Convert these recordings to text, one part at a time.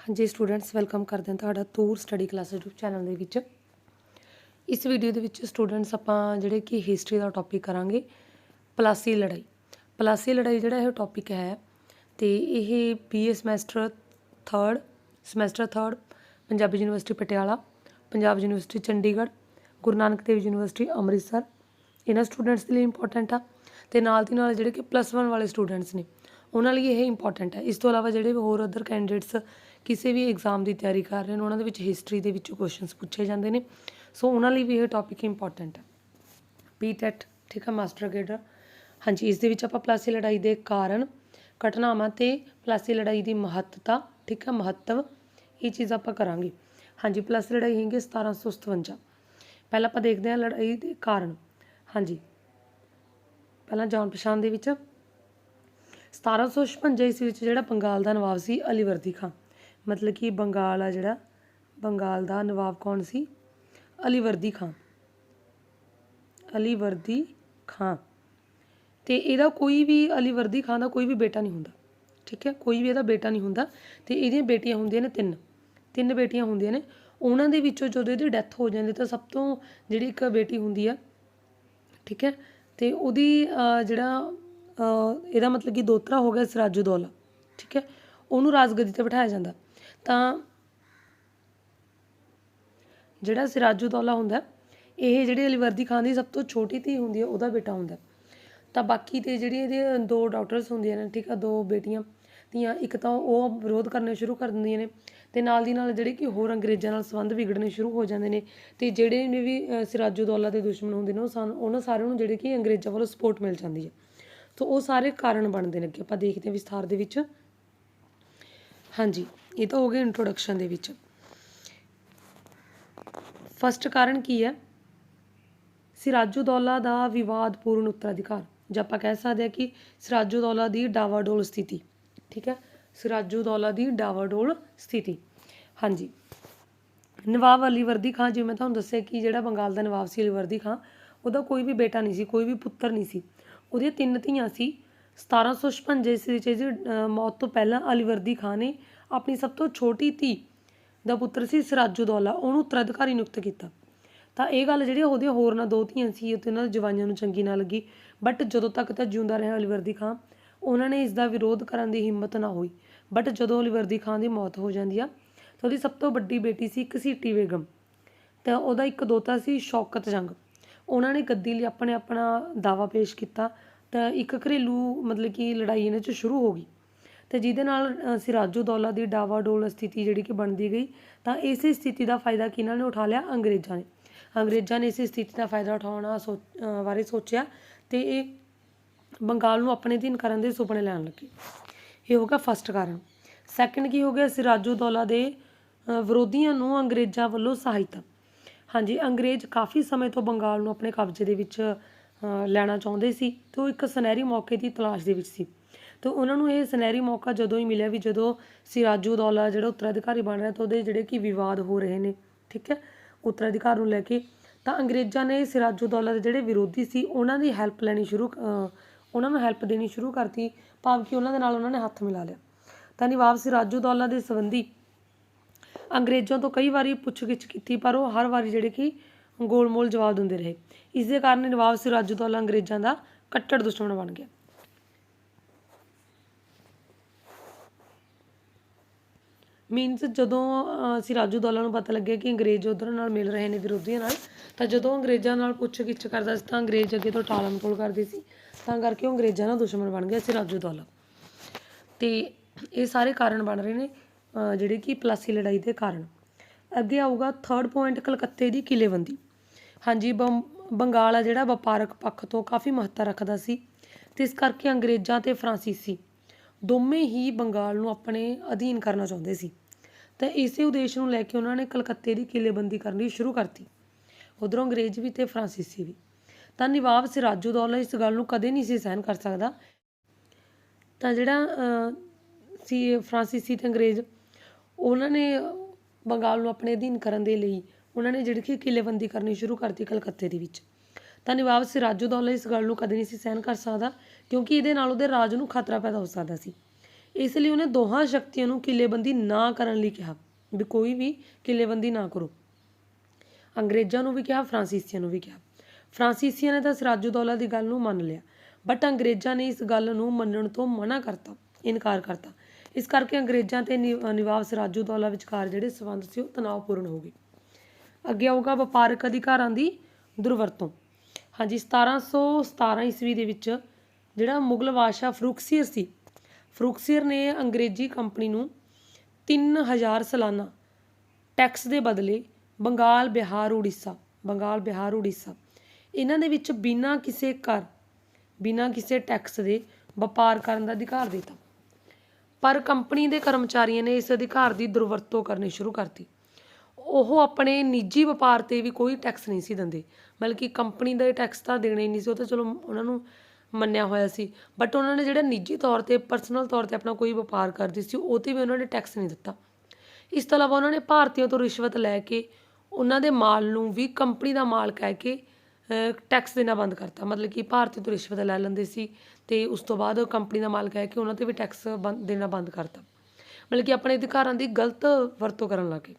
ਹਾਂਜੀ students welcome ਕਰਦੇ ਹਾਂ ਤੁਹਾਡਾ ਤੂਰ ਸਟੱਡੀ ਕਲਾਸ YouTube ਚੈਨਲ ਦੇ ਵਿੱਚ। ਇਸ ਵੀਡੀਓ ਦੇ ਵਿੱਚ ਸਟੂਡੈਂਟਸ ਆਪਾਂ ਜਿਹੜੇ ਕਿ ਹਿਸਟਰੀ ਦਾ ਟੌਪਿਕ ਕਰਾਂਗੇ, ਪਲਾਸੀ ਲੜਾਈ। ਪਲਾਸੀ ਲੜਾਈ ਜਿਹੜਾ ਇਹ ਟੌਪਿਕ ਹੈ ਤੇ ਇਹ BA semester 3rd semester 3rd Punjabi university Patiala, Punjab university Chandigarh, Guru Nanak Dev university Amritsar. ਇਹਨਾਂ ਸਟੂਡੈਂਟਸ ਦੇ ਲਈ ਇੰਪੋਰਟੈਂਟ ਆ ਤੇ ਨਾਲ ਦੀ ਨਾਲ ਜਿਹੜੇ ਕਿ ਪਲੱਸ 1 ਵਾਲੇ ਸਟੂਡੈਂਟਸ ਨੇ, ਉਹਨਾਂ ਲਈ ਇਹ ਇੰਪੋਰਟੈਂਟ ਹੈ। ਇਸ ਤੋਂ ਇਲਾਵਾ ਜਿਹੜੇ ਹੋਰ ਅਦਰ ਕੈਂਡੀਡੇਟਸ ਕਿਸੇ ਵੀ ਐਗਜ਼ਾਮ ਦੀ ਤਿਆਰੀ ਕਰ ਰਹੇ ਨੇ, ਉਹਨਾਂ ਦੇ ਵਿੱਚ ਹਿਸਟਰੀ ਦੇ ਵਿੱਚੋਂ ਕੁਐਸਚਨਸ ਪੁੱਛੇ ਜਾਂਦੇ ਨੇ। ਸੋ ਉਹਨਾਂ ਲਈ ਵੀ ਇਹ ਟੌਪਿਕ ਇੰਪੋਰਟੈਂਟ ਹੈ। ਪੀਟੈਟ ਠੀਕ ਹੈ ਮਾਸਟਰ ਗ੍ਰੇਡਰ ਹਾਂਜੀ, ਇਸ ਦੇ ਵਿੱਚ ਆਪਾਂ ਪਲਾਸੀ ਲੜਾਈ ਦੇ ਕਾਰਨ ਘਟਨਾਵਾਂ ਤੇ ਪਲਾਸੀ ਲੜਾਈ ਦੀ ਮਹੱਤਤਾ, ਠੀਕ ਹੈ, ਮਹੱਤਵ, ਇਹ ਚੀਜ਼ ਆਪਾਂ ਕਰਾਂਗੇ। ਹਾਂਜੀ ਪਲਾਸੀ ਲੜਾਈ ਹੈਗੀ 1757 ਪਹਿਲਾਂ ਆਪਾਂ ਦੇਖਦੇ ਹਾਂ ਲੜਾਈ ਦੇ ਕਾਰਨ। ਹਾਂਜੀ। ਪਹਿਲਾਂ ਜਾਣ ਪਛਾਣ ਦੇ ਵਿੱਚ। 1756 ਈਸਵੀ ਵਿੱਚ ਜਿਹੜਾ ਬੰਗਾਲ ਦਾ ਨਵਾਬ ਸੀ ਅਲੀਵਰਦੀ ਖਾਨ। ਮਤਲਬ ਕਿ ਬੰਗਾਲ ਆ ਜਿਹੜਾ, ਬੰਗਾਲ ਦਾ ਨਵਾਬ ਕੌਣ ਸੀ? ਅਲੀਵਰਦੀ ਖਾਂ। ਅਲੀਵਰਦੀ ਖਾਂ। ਤੇ ਇਹਦਾ ਕੋਈ ਵੀ ਅਲੀਵਰਦੀ ਖਾਂ ਦਾ ਕੋਈ ਵੀ ਬੇਟਾ ਨਹੀਂ ਹੁੰਦਾ। ਠੀਕ ਹੈ? ਕੋਈ ਵੀ ਇਹਦਾ ਬੇਟਾ ਨਹੀਂ ਹੁੰਦਾ। ਤੇ ਇਹਦੀਆਂ ਬੇਟੀਆਂ ਹੁੰਦੀਆਂ ਨੇ ਤਿੰਨ। ਤਿੰਨ ਬੇਟੀਆਂ ਹੁੰਦੀਆਂ ਨੇ। ਉਹਨਾਂ ਦੇ ਵਿੱਚੋਂ ਜਦੋਂ ਇਹਦੀ ਡੈਥ ਹੋ ਜਾਂਦੀ ਤਾਂ ਸਭ ਤੋਂ ਜਿਹੜੀ ਇੱਕ ਬੇਟੀ ਹੁੰਦੀ ਆ, ਠੀਕ ਹੈ? ਤੇ ਉਹਦੀ ਜਿਹੜਾ ਇਹਦਾ ਮਤਲਬ ਕਿ ਦੋਤਰਾ ਹੋ ਗਿਆ ਸਿਰਾਜੂਦੌਲਾ ਠੀਕ ਹੈ? ਉਹਨੂੰ ਰਾਜਗੱਦੀ ਤੇ ਬਿਠਾਇਆ ਜਾਂਦਾ। ਤਾਂ ਜਿਹੜਾ ਸਿਰਾਜੂਦੌਲਾ ਹੁੰਦਾ ਇਹ ਜਿਹੜੀ ਅਲੀਵਰਦੀ ਖਾਨ ਦੀ ਸਭ ਤੋਂ ਛੋਟੀ ਧੀ ਹੁੰਦੀ ਹੈ ਉਹਦਾ ਬੇਟਾ ਹੁੰਦਾ ਤਾਂ ਬਾਕੀ ਤੇ ਜਿਹੜੀ ਇਹਦੇ ਦੋ ਡਾਕਟਰਸ ਹੁੰਦੀਆਂ ਨੇ ਠੀਕ ਆ ਦੋ ਬੇਟੀਆਂ ਧੀਆਂ ਇੱਕ ਤਾਂ ਉਹ ਵਿਰੋਧ ਕਰਨੇ ਸ਼ੁਰੂ ਕਰ ਦਿੰਦੀਆਂ ਨੇ ਤੇ ਨਾਲ ਦੀ ਨਾਲ ਜਿਹੜੇ ਕਿ ਹੋਰ ਅੰਗਰੇਜ਼ਾਂ ਨਾਲ ਸੰਬੰਧ ਵਿਗੜਨੇ ਸ਼ੁਰੂ ਹੋ ਜਾਂਦੇ ਨੇ ਤੇ ਜਿਹੜੇ ਨੇ ਵੀ ਅ, ਸਿਰਾਜੂਦੌਲਾ ਦੇ ਦੁਸ਼ਮਣ ਹੁੰਦੇ ਨੇ ਉਹ ਸਾਨੂੰ ਉਹਨਾਂ ਸਾਰਿਆਂ ਨੂੰ ਜਿਹੜੇ ਕਿ ਅੰਗਰੇਜ਼ਾਂ ਵੱਲੋਂ ਸਪੋਰਟ ਮਿਲ ਜਾਂਦੀ ਹੈ। ਸੋ ਉਹ ਸਾਰੇ ਕਾਰਨ ਬਣਦੇ ਨੇ ਅੱਗੇ ਆਪਾਂ ਦੇਖਦੇ ਹਾਂ ਵਿਸਥਾਰ ਦੇ ਵਿੱਚ। ਹਾਂਜੀ। ਇਹ ਤਾਂ ਹੋ ਗਿਆ ਇੰਟਰੋਡਕਸ਼ਨ ਦੇ ਵਿੱਚ। ਫਸਟ ਕਾਰਨ ਕੀ ਹੈ? ਸਿਰਾਜੂਦੌਲਾ ਦਾ ਵਿਵਾਦਪੂਰਨ ਉੱਤਰਾਧਿਕਾਰ। ਜਾਂ ਆਪਾਂ ਕਹਿ ਸਕਦੇ ਹਾਂ ਕਿ ਸਿਰਾਜੂਦੌਲਾ ਦੀ ਡਾਵਾਡੋਲ ਸਥਿਤੀ, ਠੀਕ ਹੈ? ਸਿਰਾਜੂਦੌਲਾ ਦੀ ਡਾਵਾਡੋਲ ਸਥਿਤੀ। ਹਾਂਜੀ। ਨਵਾਬ ਅਲੀਵਰਦੀ ਖਾਂ, ਜਿਵੇਂ ਮੈਂ ਤੁਹਾਨੂੰ ਦੱਸਿਆ ਕਿ ਜਿਹੜਾ ਬੰਗਾਲ ਦਾ ਨਵਾਬ ਸੀ ਅਲੀਵਰਦੀ ਖਾਂ, ਉਹਦਾ ਕੋਈ ਵੀ ਬੇਟਾ ਨਹੀਂ ਸੀ, ਕੋਈ ਵੀ ਪੁੱਤਰ ਨਹੀਂ ਸੀ। ਉਹਦੀਆਂ ਤਿੰਨ ਧੀਆਂ ਸੀ। 1756 ਈਸਵੀ ਵਿੱਚ ਮੌਤ ਤੋਂ ਪਹਿਲਾਂ ਅਲੀਵਰਦੀ ਖਾਂ ਨੇ ਆਪਣੀ ਸਭ ਤੋਂ ਛੋਟੀ ਧੀ ਦਾ ਪੁੱਤਰ ਸੀ ਸਿਰਾਜੂਦੌਲਾ ਉਹਨੂੰ ਉੱਤਰਾਧਿਕਾਰੀ ਨਿਯੁਕਤ ਕੀਤਾ। ਤਾਂ ਇਹ ਗੱਲ ਜਿਹੜੀ ਉਹਦੀਆਂ ਹੋਰ ਨਾ ਦੋ ਧੀਆਂ ਸੀ ਤੇ ਉਹਨਾਂ ਦੇ ਜਵਾਈਆਂ ਨੂੰ ਚੰਗੀ ਨਾ ਲੱਗੀ। ਬਟ ਜਦੋਂ ਤੱਕ ਤਾਂ ਜਿਉਂਦਾ ਰਿਹਾ ਅਲੀਵਰਦੀ ਖਾਂ, ਉਹਨਾਂ ਨੇ ਇਸ ਦਾ ਵਿਰੋਧ ਕਰਨ ਦੀ ਹਿੰਮਤ ਨਾ ਹੋਈ। ਬਟ ਜਦੋਂ ਅਲੀਵਰਦੀ ਖਾਂ ਦੀ ਮੌਤ ਹੋ ਜਾਂਦੀ ਆ, ਤਾਂ ਉਹਦੀ ਸਭ ਤੋਂ ਵੱਡੀ ਬੇਟੀ ਸੀ ਘਸੀਟੀ ਬੇਗਮ। ਤਾਂ ਉਹਦਾ ਇੱਕ ਦੋਤਾ ਸੀ ਸ਼ੌਕਤ ਜੰਗ। ਉਹਨਾਂ ਨੇ ਗੱਦੀ ਲਈ ਆਪਣੇ ਆਪਣਾ ਦਾਵਾ ਪੇਸ਼ ਕੀਤਾ। ਤਾਂ ਇੱਕ ਘਰੇਲੂ ਮਤਲਬ ਕਿ ਲੜਾਈ ਇਹਨਾਂ 'ਚ ਸ਼ੁਰੂ ਹੋ ਗਈ। ਤੇ ਜਿਹਦੇ ਨਾਲ ਅ, ਸਿਰਾਜੂਦੌਲਾ ਦੀ ਡਾਵਾਡੋਲ ਸਥਿਤੀ ਜਿਹੜੀ ਕਿ ਬਣਦੀ ਗਈ ਤਾਂ ਇਸੇ ਸਥਿਤੀ ਦਾ ਫਾਇਦਾ ਕਿਹਨਾਂ ਨੇ ਉਠਾ ਲਿਆ? ਅੰਗਰੇਜ਼ਾਂ ਨੇ। ਅੰਗਰੇਜ਼ਾਂ ਨੇ ਇਸੇ ਸਥਿਤੀ ਦਾ ਫਾਇਦਾ ਉਠਾਉਣਾ ਸੋਚ ਬਾਰੇ ਸੋਚਿਆ ਤੇ ਇਹ ਬੰਗਾਲ ਨੂੰ ਆਪਣੇ ਅਧੀਨ ਕਰਨ ਦੇ ਸੁਪਨੇ ਲੈਣ ਲੱਗੇ। ਇਹ ਹੋ ਗਿਆ ਫਸਟ ਕਾਰਨ। ਸੈਕੰਡ ਕੀ ਹੋ ਗਿਆ? ਸਿਰਾਜੂਦੌਲਾ ਦੇ ਵਿਰੋਧੀਆਂ ਨੂੰ ਅੰਗਰੇਜ਼ਾਂ ਵੱਲੋਂ ਸਹਾਇਤਾ। ਹਾਂਜੀ ਅੰਗਰੇਜ਼ ਕਾਫੀ ਸਮੇਂ ਤੋਂ ਬੰਗਾਲ ਨੂੰ ਆਪਣੇ ਕਬਜ਼ੇ ਦੇ ਵਿੱਚ ਲੈਣਾ ਚਾਹੁੰਦੇ ਸੀ ਤੇ ਉਹ ਇੱਕ ਸੁਨਹਿਰੀ ਮੌਕੇ ਦੀ ਤਲਾਸ਼ ਦੇ ਵਿੱਚ ਸੀ। ਤੇ ਉਹਨਾਂ ਨੂੰ ਇਹ ਸੁਨਹਿਰੀ ਮੌਕਾ ਜਦੋਂ ਹੀ ਮਿਲਿਆ ਵੀ ਜਦੋਂ ਸਿਰਾਜੂਦੌਲਾ ਜਿਹੜਾ ਉੱਤਰਾਧਿਕਾਰੀ ਬਣ ਰਿਹਾ ਤਾਂ ਉਹਦੇ ਜਿਹੜੇ ਕਿ ਵਿਵਾਦ ਹੋ ਰਹੇ ਨੇ, ਠੀਕ ਹੈ? ਉੱਤਰਾਧਿਕਾਰ ਨੂੰ ਲੈ ਕੇ ਤਾਂ ਅੰਗਰੇਜ਼ਾਂ ਨੇ ਸਿਰਾਜੂਦੌਲਾ ਦੇ ਜਿਹੜੇ ਵਿਰੋਧੀ ਸੀ ਉਹਨਾਂ ਦੀ ਹੈਲਪ ਲੈਣੀ ਸ਼ੁਰੂ ਉਹਨਾਂ ਨੂੰ ਹੈਲਪ ਦੇਣੀ ਸ਼ੁਰੂ ਕਰਤੀ, ਭਾਵ ਕਿ ਉਹਨਾਂ ਦੇ ਨਾਲ ਉਹਨਾਂ ਨੇ ਹੱਥ ਮਿਲਾ ਲਿਆ। ਤਾਂ ਨਵਾਬ ਸਿਰਾਜੂਦੌਲਾ ਦੇ ਸੰਬੰਧੀ ਅੰਗਰੇਜ਼ਾਂ ਤੋਂ ਕਈ ਵਾਰੀ ਪੁੱਛਗਿੱਛ ਕੀਤੀ ਪਰ ਉਹ ਹਰ ਵਾਰੀ ਜਿਹੜੇ ਕਿ ਗੋਲਮੋਲ ਜਵਾਬ ਦਿੰਦੇ ਰਹੇ। ਇਸ ਦੇ ਕਾਰਨ ਨਵਾਬ ਸਿਰਾਜੂਦੌਲਾ ਅੰਗਰੇਜ਼ਾਂ ਦਾ ਕੱਟੜ ਦੁਸ਼ਮਣ ਬਣ ਗਿਆ। ਮੀਨਸ ਜਦੋਂ ਅ, ਸਿਰਾਜੂਦੌਲਾ ਨੂੰ ਪਤਾ ਲੱਗਿਆ ਕਿ ਅੰਗਰੇਜ਼ ਉਧਰ ਨਾਲ ਮਿਲ ਰਹੇ ਨੇ ਵਿਰੋਧੀਆਂ ਨਾਲ ਤਾਂ ਜਦੋਂ ਅੰਗਰੇਜ਼ਾਂ ਨਾਲ ਪੁੱਛਗਿੱਛ ਕਰਦਾ ਸੀ ਤਾਂ ਅੰਗਰੇਜ਼ ਅੱਗੇ ਤੋਂ ਟਾਲਮ ਟੋਲ ਕਰਦੇ ਸੀ। ਤਾਂ ਕਰਕੇ ਉਹ ਅੰਗਰੇਜ਼ਾਂ ਦਾ ਦੁਸ਼ਮਣ ਬਣ ਗਿਆ ਸਿਰਾਜੂਦੌਲਾ ਤੇ ਇਹ ਸਾਰੇ ਕਾਰਨ ਬਣ ਰਹੇ ਨੇ ਜਿਹੜੇ ਕਿ ਪਲਾਸੀ ਲੜਾਈ ਦੇ ਕਾਰਨ। ਅੱਗੇ ਆਊਗਾ ਥਰਡ ਪੁਆਇੰਟ ਕਲਕੱਤੇ ਦੀ ਕਿਲੇਬੰਦੀ। ਹਾਂਜੀ ਬੰਮ- ਬੰਗਾਲ ਆ ਜਿਹੜਾ ਵਪਾਰਕ ਪੱਖ ਤੋਂ ਕਾਫੀ ਮਹੱਤਤਾ ਰੱਖਦਾ ਸੀ। ਤੇ ਇਸ ਕਰਕੇ ਅੰਗਰੇਜ਼ਾਂ ਤੇ ਫਰਾਂਸੀਸੀ ਦੋਵੇਂ ਹੀ ਬੰਗਾਲ ਨੂੰ ਆਪਣੇ ਅਧੀਨ ਕਰਨਾ ਚਾਹੁੰਦੇ ਸੀ। ਤਾਂ ਇਸੇ ਉਦੇਸ਼ ਨੂੰ ਲੈ ਕੇ ਉਹਨਾਂ ਨੇ ਕਲਕੱਤੇ ਦੀ ਕਿਲੇਬੰਦੀ ਕਰਨੀ ਸ਼ੁਰੂ ਕਰਤੀ। ਉਧਰੋਂ ਅੰਗਰੇਜ਼ ਵੀ ਤੇ ਫਰਾਂਸੀਸੀ ਵੀ। ਤਾਂ ਨਵਾਬ ਸਿਰਾਜੂਦੌਲਾ ਇਸ ਗੱਲ ਨੂੰ ਕਦੇ ਨਹੀਂ ਸੀ ਸਹਿਨ ਕਰ ਸਕਦਾ। ਤਾਂ ਜਿਹੜਾ ਸੀ, ਫਰਾਂਸੀਸੀ ਤੇ ਅੰਗਰੇਜ਼, ਉਹਨਾਂ ਨੇ ਬੰਗਾਲ ਨੂੰ ਆਪਣੇ ਅਧੀਨ ਕਰਨ ਦੇ ਲਈ ਉਹਨਾਂ ਨੇ ਜਿਹੜੀ ਕਿ ਕਿਲੇਬੰਦੀ ਕਰਨੀ ਸ਼ੁਰੂ ਕਰਤੀ ਕਲਕੱਤੇ ਦੇ ਵਿੱਚ। ਤਾਂ ਨਵਾਬ ਸਿਰਾਜੂਦੌਲਾ ਇਸ ਗੱਲ ਨੂੰ ਕਦੇ ਨਹੀਂ ਸੀ ਸਹਿਨ ਕਰ ਸਕਦਾ ਕਿਉਂਕਿ ਇਹਦੇ ਨਾਲ ਉਹਦੇ ਰਾਜ ਨੂੰ ਖਤਰਾ ਪੈਦਾ ਹੋ ਸਕਦਾ ਸੀ। ਇਸ ਲਈ ਉਹਨੇ ਦੋਹਾਂ ਸ਼ਕਤੀਆਂ ਨੂੰ ਕਿਲੇਬੰਦੀ ਨਾ ਕਰਨ ਲਈ ਕਿਹਾ ਵੀ ਕੋਈ ਵੀ ਕਿਲੇਬੰਦੀ ਨਾ ਕਰੋ। ਅੰਗਰੇਜ਼ਾਂ ਨੂੰ ਵੀ ਕਿਹਾ ਫਰਾਂਸੀਸੀਆਂ ਨੂੰ ਵੀ ਕਿਹਾ। ਫਰਾਂਸੀਸੀਆਂ ਨੇ ਤਾਂ ਸਿਰਾਜੂਦੌਲਾ ਦੀ ਗੱਲ ਨੂੰ ਮੰਨ ਲਿਆ ਬਟ ਅੰਗਰੇਜ਼ਾਂ ਨੇ ਇਸ ਗੱਲ ਨੂੰ ਮੰਨਣ ਤੋਂ ਮਨਾ ਕਰਤਾ ਇਨਕਾਰ ਕਰਤਾ। ਇਸ ਕਰਕੇ ਅੰਗਰੇਜ਼ਾਂ ਤੇ ਨਿ- ਅ, ਨਵਾਬ ਸਿਰਾਜੂਦੌਲਾ ਵਿਚਕਾਰ ਜਿਹੜੇ ਸਬੰਧ ਸੀ ਉਹ ਤਣਾਅਪੂਰਨ ਹੋ ਗਏ। ਅੱਗੇ ਆਊਗਾ ਵਪਾਰਕ ਅਧਿਕਾਰਾਂ ਦੀ ਦੁਰਵਰਤੋਂ। ਹਾਂਜੀ 1717 ਈਸਵੀ ਦੇ ਵਿੱਚ ਜਿਹੜਾ ਮੁਗਲ ਬਾਦਸ਼ਾਹ ਫਰੂਕਸੀਰ ਸੀ। ਫਰੂਕਸੀਰ ਨੇ ਅੰਗਰੇਜ਼ੀ ਕੰਪਨੀ ਨੂੰ 3000 ਸਾਲਾਨਾ ਟੈਕਸ ਦੇ ਬਦਲੇ ਬੰਗਾਲ, ਬਿਹਾਰ, ਉੜੀਸਾ, ਬੰਗਾਲ, ਬਿਹਾਰ, ਉੜੀਸਾ ਇਹਨਾਂ ਦੇ ਵਿੱਚ ਬਿਨਾਂ ਕਿਸੇ ਕਰ, ਬਿਨਾਂ ਕਿਸੇ ਟੈਕਸ ਦੇ ਵਪਾਰ ਕਰਨ ਦਾ ਅਧਿਕਾਰ ਦਿੱਤਾ। ਪਰ ਕੰਪਨੀ ਦੇ ਕਰਮਚਾਰੀਆਂ ਨੇ ਇਸ ਅਧਿਕਾਰ ਦੀ ਦੁਰਵਰਤੋਂ ਕਰਨੀ ਸ਼ੁਰੂ ਕਰਤੀ। ਉਹ ਆਪਣੇ ਨਿੱਜੀ ਵਪਾਰ ਤੇ ਵੀ ਕੋਈ ਟੈਕਸ ਨਹੀਂ ਸੀ ਦਿੰਦੇ। ਮਤਲਬ ਕਿ ਕੰਪਨੀ ਦਾ ਟੈਕਸ ਤਾਂ ਦੇਣਾ ਹੀ ਨਹੀਂ ਸੀ, ਉਹ ਤਾਂ ਚਲੋ ਉਹਨਾਂ ਨੂੰ ਮੰਨਿਆ ਹੋਇਆ ਸੀ। ਬਟ ਉਹਨਾਂ ਨੇ ਜਿਹੜਾ ਨਿੱਜੀ ਤੌਰ ਤੇ ਪਰਸਨਲ ਤੌਰ ਤੇ ਆਪਣਾ ਕੋਈ ਵਪਾਰ ਕਰਦੇ ਸੀ, ਉਹ ਤੇ ਵੀ ਉਹਨਾਂ ਨੇ ਟੈਕਸ ਨਹੀਂ ਦਿੱਤਾ। ਇਸ ਤੋਂ ਇਲਾਵਾ ਉਹਨਾਂ ਨੇ ਭਾਰਤੀਆਂ ਤੋਂ ਰਿਸ਼ਵਤ ਲੈ ਕੇ ਉਹਨਾਂ ਦੇ ਮਾਲ ਨੂੰ ਵੀ ਕੰਪਨੀ ਦਾ ਮਾਲ ਕਹਿ ਕੇ ਟੈਕਸ ਦੇਣਾ ਬੰਦ ਕਰਤਾ। ਮਤਲਬ ਕਿ ਭਾਰਤੀ ਤੋਂ ਰਿਸ਼ਵਤ ਲੈ ਲੈਂਦੇ ਸੀ ਤੇ ਉਸ ਤੋਂ ਬਾਅਦ ਕੰਪਨੀ ਦਾ ਮਾਲ ਕਹਿ ਕੇ ਉਹਨਾਂ ਤੇ ਵੀ ਟੈਕਸ ਦੇਣਾ ਬੰਦ ਕਰਤਾ। ਮਤਲਬ ਕਿ ਆਪਣੇ ਅਧਿਕਾਰਾਂ ਦੀ ਗਲਤ ਵਰਤੋਂ ਕਰਨ ਲੱਗੇ।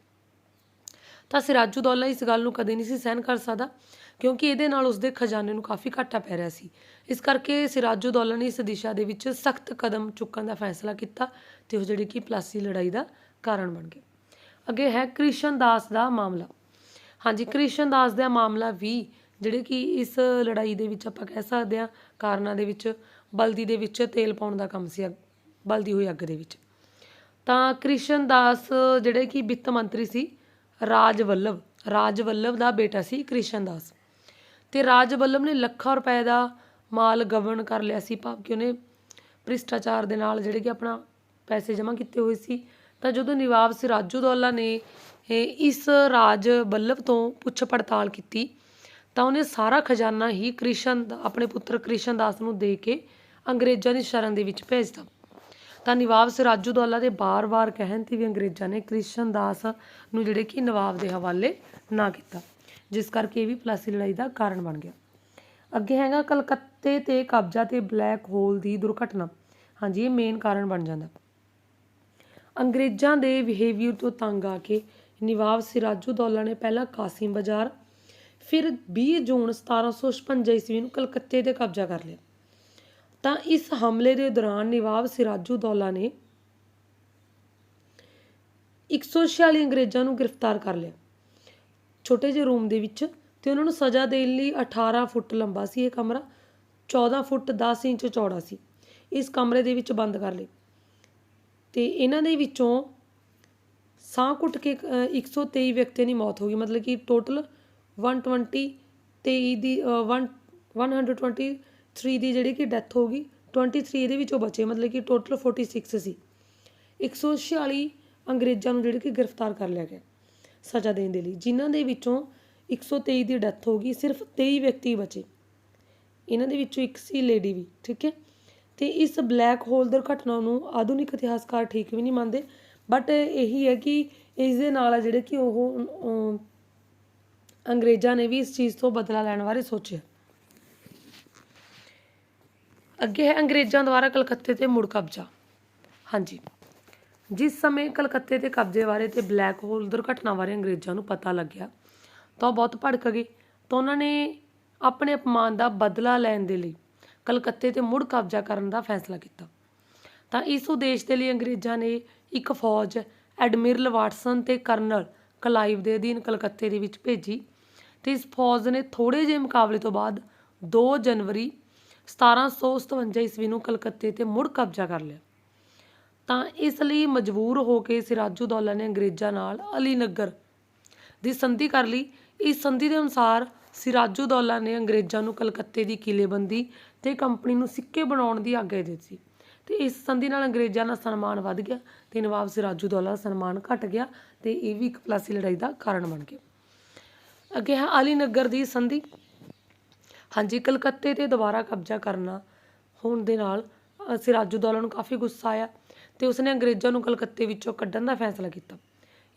ਤਾਂ ਸਿਰਾਜੂ ਦੌਲਾ ਇਸ ਗੱਲ ਨੂੰ ਕਦੇ ਨਹੀਂ ਸੀ ਸਹਿਨ ਕਰ ਸਕਦਾ। ਕਿਉਂਕਿ ਇਹਦੇ ਨਾਲ ਉਸਦੇ ਖਜ਼ਾਨੇ ਨੂੰ ਕਾਫੀ ਘਾਟਾ ਪੈ ਰਿਹਾ ਸੀ। ਇਸ ਕਰਕੇ ਸਿਰਾਜੂਦੌਲਾ ਨੇ ਇਸ ਦਿਸ਼ਾ ਦੇ ਵਿੱਚ ਸਖਤ ਕਦਮ ਚੁੱਕਣ ਦਾ ਫੈਸਲਾ ਕੀਤਾ ਤੇ ਉਹ ਜਿਹੜੀ ਕਿ ਪਲਾਸੀ ਲੜਾਈ ਦਾ ਕਾਰਨ ਬਣ ਗਏ। ਅੱਗੇ ਹੈ ਕ੍ਰਿਸ਼ਨ ਦਾਸ ਦਾ ਮਾਮਲਾ। ਹਾਂਜੀ, ਕ੍ਰਿਸ਼ਨ ਦਾਸ ਦਾ ਮਾਮਲਾ ਵੀ ਜਿਹੜੇ ਕਿ ਇਸ ਲੜਾਈ ਦੇ ਵਿੱਚ ਆਪਾਂ ਕਹਿ ਸਕਦੇ ਹਾਂ ਕਾਰਨਾਂ ਦੇ ਵਿੱਚ, ਬਲਦੀ ਦੇ ਵਿੱਚ ਤੇਲ ਪਾਉਣ ਦਾ ਕੰਮ ਸੀ ਅੱਗ- ਬਲਦੀ ਹੋਈ ਅੱਗ ਦੇ ਵਿੱਚ। ਤਾਂ ਕ੍ਰਿਸ਼ਨ ਦਾਸ ਜਿਹੜੇ ਕਿ ਵਿੱਤ ਮੰਤਰੀ ਸੀ ਰਾਜ ਵੱਲਭ ਰਾਜ ਵੱਲਭ ਦਾ ਬੇਟਾ ਸੀ ਕ੍ਰਿਸ਼ਨ ਦਾਸ। ਤੇ ਰਾਜ ਵੱਲਭ ਨੇ ਲੱਖਾਂ ਰੁਪਏ ਦਾ ਮਾਲ ਗਵਨ ਕਰ ਲਿਆ ਸੀ, ਭਾਵ ਕਿ ਉਹਨੇ ਭ੍ਰਿਸ਼ਟਾਚਾਰ ਦੇ ਨਾਲ ਜਿਹੜੇ ਕਿ ਆਪਣਾ ਪੈਸੇ ਜਮ੍ਹਾਂ ਕੀਤੇ ਹੋਏ ਸੀ। ਤਾਂ ਜਦੋਂ ਨਿਵਾਬ ਸਿਰਾਜੂ ਦੌਲਾ ਨੇ ਇਸ ਰਾਜ ਬੱਲਭ ਤੋਂ ਪੁੱਛ ਪੜਤਾਲ ਕੀਤੀ, ਤਾਂ ਉਹਨੇ ਸਾਰਾ ਖਜ਼ਾਨਾ ਹੀ ਕ੍ਰਿਸ਼ਨ ਦਾ- ਆਪਣੇ ਪੁੱਤਰ ਕ੍ਰਿਸ਼ਨ ਦਾਸ ਨੂੰ ਦੇ ਕੇ ਅੰਗਰੇਜ਼ਾਂ ਦੀ ਸ਼ਰਨ ਦੇ ਵਿੱਚ ਭੇਜਤਾ। ਤਾਂ ਨਵਾਬ ਸਿਰਾਜੂਦੌਲਾ ਦੇ ਬਾਰ-ਬਾਰ ਕਹਿਣ ਤੇ ਵੀ ਅੰਗਰੇਜ਼ਾਂ ਨੇ ਕ੍ਰਿਸ਼ਨ ਦਾਸ ਨੂੰ ਜਿਹੜੇ ਕਿ ਨਵਾਬ ਦੇ ਹਵਾਲੇ ਨਾ ਕੀਤਾ। ਜਿਸ ਕਰਕੇ ਇਹ ਵੀ ਪਲਾਸੀ ਲੜਾਈ ਦਾ ਕਾਰਨ ਬਣ ਗਿਆ। ਅੱਗੇ ਹੈਗਾ ਕਲਕੱਤੇ ਤੇ ਕਬਜ਼ਾ ਤੇ ਬਲੈਕ ਹੋਲ ਦੀ ਦੁਰਘਟਨਾ। ਹਾਂਜੀ, ਇਹ ਮੇਨ ਕਾਰਨ ਬਣ ਜਾਂਦਾ। ਅੰਗਰੇਜ਼ਾਂ ਦੇ ਬਿਹੇਵੀਅਰ ਤੋਂ ਤੰਗ ਆ ਕੇ ਨਵਾਬ ਸਿਰਾਜੂਦੌਲਾ ਨੇ ਪਹਿਲਾਂ ਕਾਸਿਮ ਬਾਜ਼ਾਰ, ਫਿਰ 20 ਜੂਨ 1756 ਈਸਵੀ ਨੂੰ ਕਲਕੱਤੇ ਤੇ ਕਬਜ਼ਾ ਕਰ ਲਿਆ। ਤਾਂ ਇਸ ਹਮਲੇ ਦੇ ਦੌਰਾਨ ਨਵਾਬ ਸਿਰਾਜੂਦੌਲਾ ਨੇ 146 ਅੰਗਰੇਜ਼ਾਂ ਨੂੰ ਗ੍ਰਿਫਤਾਰ ਕਰ ਲਿਆ। ਛੋਟੇ ਜਿਹੇ ਰੂਮ ਦੇ ਵਿੱਚ ਤੇ ਉਹਨਾਂ ਨੂੰ ਸਜ਼ਾ ਦੇਣ ਲਈ 18 ਫੁੱਟ ਲੰਬਾ ਸੀ ਇਹ ਕਮਰਾ 14 ਫੁੱਟ 10 ਇੰਚ ਚੌੜਾ ਸੀ। ਇਸ ਕਮਰੇ ਦੇ ਵਿੱਚ ਬੰਦ ਕਰ ਲਏ। ਤੇ ਇਹਨਾਂ ਦੇ ਵਿੱਚੋਂ ਸਾਹ ਘੁੱਟ ਕੇ ਅ, 123 ਵਿਅਕਤੀਆਂ ਦੀ ਮੌਤ ਹੋ ਗਈ। ਮਤਲਬ ਕਿ ਟੋਟਲ 120 23 ਦੀ ਅ, 1 123 ਦੀ ਜਿਹੜੀ ਕਿ ਡੈਥ ਹੋ ਗਈ 23 ਇਹਦੇ ਵਿੱਚੋਂ ਬਚੇ। ਮਤਲਬ ਕਿ ਟੋਟਲ 46 ਸੀ। 146 ਅੰਗਰੇਜ਼ਾਂ ਨੂੰ ਜਿਹੜੇ ਕਿ ਗ੍ਰਿਫਤਾਰ ਕਰ ਲਿਆ ਗਿਆ। ਸਜ਼ਾ ਦੇਣ ਦੇ ਲਈ। ਜਿਨ੍ਹਾਂ ਦੇ ਵਿੱਚੋਂ 123 ਦੀ ਡੈਥ ਹੋ ਗਈ, ਸਿਰਫ 23 ਵਿਅਕਤੀ ਬਚੇ। ਇਹਨਾਂ ਦੇ ਵਿੱਚੋਂ ਇੱਕ ਸੀ ਲੇਡੀ ਵੀ, ਠੀਕ ਹੈ? ਤੇ ਇਸ ਬਲੈਕ ਹੋਲ ਦੁਰਘਟਨਾ ਨੂੰ ਆਧੁਨਿਕ ਇਤਿਹਾਸਕਾਰ ਠੀਕ ਵੀ ਨਹੀਂ ਮੰਨਦੇ ਬਟ ਇਹੀ ਹੈ ਕਿ ਇਸ ਦੇ ਨਾਲ ਆ ਜਿਹੜੇ ਕਿ ਉਹ ਅੰਗਰੇਜ਼ਾਂ ਨੇ ਵੀ ਇਸ ਚੀਜ਼ ਤੋਂ ਬਦਲਾ ਲੈਣ ਬਾਰੇ ਸੋਚਿਆ। ਅੱਗੇ ਹੈ ਅੰਗਰੇਜ਼ਾਂ ਦੁਆਰਾ ਕਲਕੱਤੇ ਤੇ ਮੁੜ ਕਬਜ਼ਾ। ਹਾਂਜੀ। ਜਿਸ ਸਮੇਂ ਕਲਕੱਤੇ ਤੇ ਕਬਜ਼ੇ ਬਾਰੇ ਤੇ ਬਲੈਕ ਹੋਲ ਦੁਰਘਟਨਾ ਬਾਰੇ ਅੰਗਰੇਜ਼ਾਂ ਨੂੰ ਪਤਾ ਲੱਗਿਆ, ਤਾਂ ਉਹ ਬਹੁਤ ਭੜਕ ਗਏ। ਤਾਂ ਉਹਨਾਂ ਨੇ ਆਪਣੇ ਅਪਮਾਨ ਦਾ ਬਦਲਾ ਲੈਣ ਦੇ ਲਈ ਕਲਕੱਤੇ ਤੇ ਮੁੜ ਕਬਜ਼ਾ ਕਰਨ ਦਾ ਫੈਸਲਾ ਕੀਤਾ। ਤਾਂ ਇਸ ਉਦੇਸ਼ ਦੇ ਲਈ ਅੰਗਰੇਜ਼ਾਂ ਨੇ ਇੱਕ ਫੌਜ, ਐਡਮਿਰਲ ਵਾਟਸਨ ਤੇ ਕਰਨਲ ਕਲਾਈਵ ਦੇ ਅਧੀਨ ਕਲਕੱਤੇ ਦੇ ਵਿੱਚ ਭੇਜੀ ਤੇ ਇਸ ਫੌਜ ਨੇ ਥੋੜੇ ਜਿਹੇ ਮੁਕਾਬਲੇ ਤੋਂ ਬਾਅਦ 2 ਜਨਵਰੀ 1757 ਈਸਵੀ ਨੂੰ ਕਲਕੱਤੇ ਤੇ ਮੁੜ ਕਬਜ਼ਾ ਕਰ ਲਿਆ। ਤਾਂ ਇਸ ਲਈ ਮਜਬੂਰ ਹੋ ਕੇ ਸਿਰਾਜੂਦੌਲਾ ਨੇ ਅੰਗਰੇਜ਼ਾਂ ਨਾਲ ਅਲੀ ਨਗਰ ਦੀ ਸੰਧੀ ਕਰ ਲਈ। ਇਸ ਸੰਧੀ ਦੇ ਅਨੁਸਾਰ ਸਿਰਾਜੂਦੌਲਾ ਨੇ ਅੰਗਰੇਜ਼ਾਂ ਨੂੰ ਕਲਕੱਤੇ ਦੀ ਕਿਲੇਬੰਦੀ ਤੇ ਕੰਪਨੀ ਨੂੰ ਸਿੱਕੇ ਬਣਾਉਣ ਦੀ ਆਗਿਆ ਦਿੱਤੀ। ਤੇ ਇਸ ਸੰਧੀ ਨਾਲ ਅੰਗਰੇਜ਼ਾਂ ਦਾ ਸਨਮਾਨ ਵੱਧ ਗਿਆ ਤੇ ਨਵਾਬ ਸਿਰਾਜੂਦੌਲਾ ਦਾ ਸਨਮਾਨ ਘਟ ਗਿਆ ਤੇ ਇਹ ਵੀ ਇੱਕ ਪਲਾਸੀ ਲੜਾਈ ਦਾ ਕਾਰਨ ਬਣ ਗਿਆ। ਅੱਗੇ ਹੈ ਅਲੀ ਨਗਰ ਦੀ ਸੰਧੀ। ਹਾਂਜੀ ਕਲਕੱਤੇ ਤੇ ਦੁਬਾਰਾ ਕਬਜ਼ਾ ਕਰਨਾ ਹੋਣ ਦੇ ਨਾਲ ਅ, ਸਿਰਾਜੂਦੌਲਾ ਨੂੰ ਕਾਫੀ ਗੁੱਸਾ ਆਇਆ। ਤੇ ਉਸਨੇ ਅੰਗਰੇਜ਼ਾਂ ਨੂੰ ਕਲਕੱਤੇ ਵਿੱਚੋਂ ਕੱਢਣ ਦਾ ਫੈਸਲਾ ਕੀਤਾ।